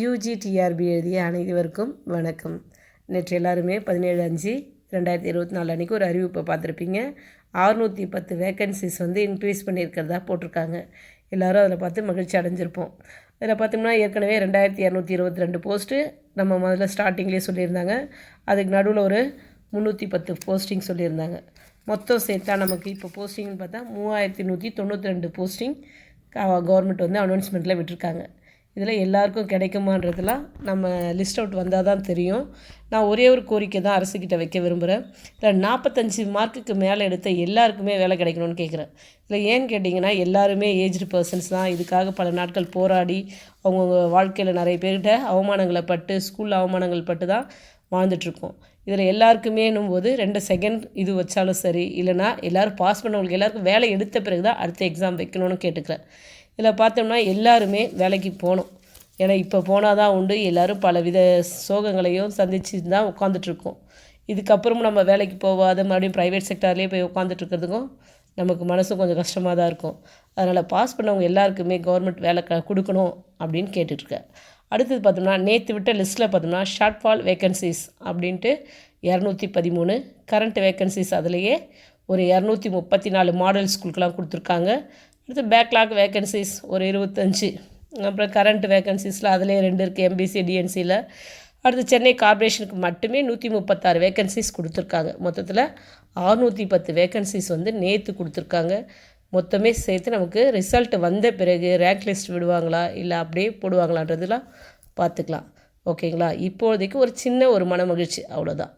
UG TRP எழுதிய அனைவருக்கும் வணக்கம். நேற்று எல்லாருமே பதினேழு அஞ்சு ரெண்டாயிரத்தி இருபத்தி நாலு அன்றைக்கி ஒரு அறிவிப்பை பார்த்துருப்பீங்க. அறுநூற்றி பத்து வேக்கன்சிஸ் வந்து இன்க்ரீஸ் பண்ணியிருக்கிறதா போட்டிருக்காங்க. எல்லோரும் அதில் பார்த்து மகிழ்ச்சி அடைஞ்சிருப்போம். அதில் பார்த்தோம்னா ஏற்கனவே ரெண்டாயிரத்தி இரநூத்தி இருபத்தி ரெண்டு போஸ்ட்டு நம்ம முதல்ல ஸ்டார்டிங்லேயே சொல்லியிருந்தாங்க. அதுக்கு நடுவில் ஒரு முந்நூற்றி பத்து போஸ்டிங் சொல்லியிருந்தாங்க. மொத்தம் சேர்த்தா நமக்கு இப்போ போஸ்டிங்னு பார்த்தா மூவாயிரத்தி நூற்றி தொண்ணூற்றி ரெண்டு போஸ்டிங் கவர்மெண்ட் வந்து அனௌன்ஸ்மெண்ட்டில் விட்டுருக்காங்க. இதில் எல்லாருக்கும் கிடைக்குமான்றதுலாம் நம்ம லிஸ்ட் அவுட் வந்தால் தான் தெரியும். நான் ஒரே ஒரு கோரிக்கை தான் அரசுக்கிட்ட வைக்க விரும்புகிறேன் இதில் நாற்பத்தஞ்சு மார்க்குக்கு மேலே எடுத்த எல்லாருக்குமே வேலை கிடைக்கணும்னு கேட்குறேன். இதில் ஏன்னு கேட்டிங்கன்னா எல்லாருமே ஏஜ்டு பர்சன்ஸ் தான். இதுக்காக பல நாட்கள் போராடி அவங்கவுங்க வாழ்க்கையில் நிறைய பேர்கிட்ட அவமானங்களை பட்டு ஸ்கூலில் அவமானங்கள் பட்டு தான் வாழ்ந்துட்டுருக்கோம். இதில் எல்லாருக்குமேனும் போது ரெண்டு செகண்ட் இது வச்சாலும் சரி. இல்லைனா எல்லோரும் பாஸ் பண்ணவங்களுக்கு எல்லாருக்கும் வேலை எடுத்த பிறகு தான் அடுத்த எக்ஸாம் வைக்கணும்னு கேட்டுக்கிறேன். இதில் பார்த்தோம்னா எல்லாருமே வேலைக்கு போகணும். ஏன்னா இப்போ போனால் தான் உண்டு. எல்லோரும் பல வித சோகங்களையும் சந்திச்சு தான் உட்காந்துட்ருக்கோம் இதுக்கப்புறமும் நம்ம வேலைக்கு போகாத மறுபடியும் ப்ரைவேட் செக்டார்லேயே போய் உட்காந்துட்ருக்கிறதுக்கும் நமக்கு மனசும் கொஞ்சம் கஷ்டமாக தான் இருக்கும். அதனால் பாஸ் பண்ணவங்க எல்லாருக்குமே கவர்மெண்ட் வேலை க கொடுக்கணும் அப்படின்னு கேட்டுட்ருக்கேன் அடுத்தது பார்த்தோம்னா நேற்று விட்ட லிஸ்ட்டில் பார்த்தோம்னா ஷார்ட் ஃபால் வேக்கன்சிஸ் அப்படின்ட்டு இரநூத்தி பதிமூணு. கரண்ட் வேக்கன்சிஸ் அதுலேயே ஒரு இரநூத்தி முப்பத்தி நாலு மாடல் ஸ்கூலுக்கெலாம் கொடுத்துருக்காங்க. அடுத்து பேக்லாக் வேக்கன்சிஸ் ஒரு இருபத்தஞ்சி. அப்புறம் கரண்ட் வேக்கன்சிஸில் அதிலே ரெண்டு இருக்குது எம்பிசி டிஎன்சியில் அடுத்து சென்னை கார்பரேஷனுக்கு மட்டுமே நூற்றி முப்பத்தாறு வேக்கன்சிஸ் கொடுத்துருக்காங்க. மொத்தத்தில் ஆறுநூற்றி பத்து வேக்கன்சிஸ் வந்து நேற்று கொடுத்துருக்காங்க. மொத்தமே சேர்த்து நமக்கு ரிசல்ட் வந்த பிறகு ரேங்க் லிஸ்ட் விடுவாங்களா? இல்லை அப்படியே போடுவாங்களான்றதுலாம் பார்த்துக்கலாம். ஓகேங்களா இப்போதைக்கு ஒரு சின்ன ஒரு மன மகிழ்ச்சி அவ்வளோதான்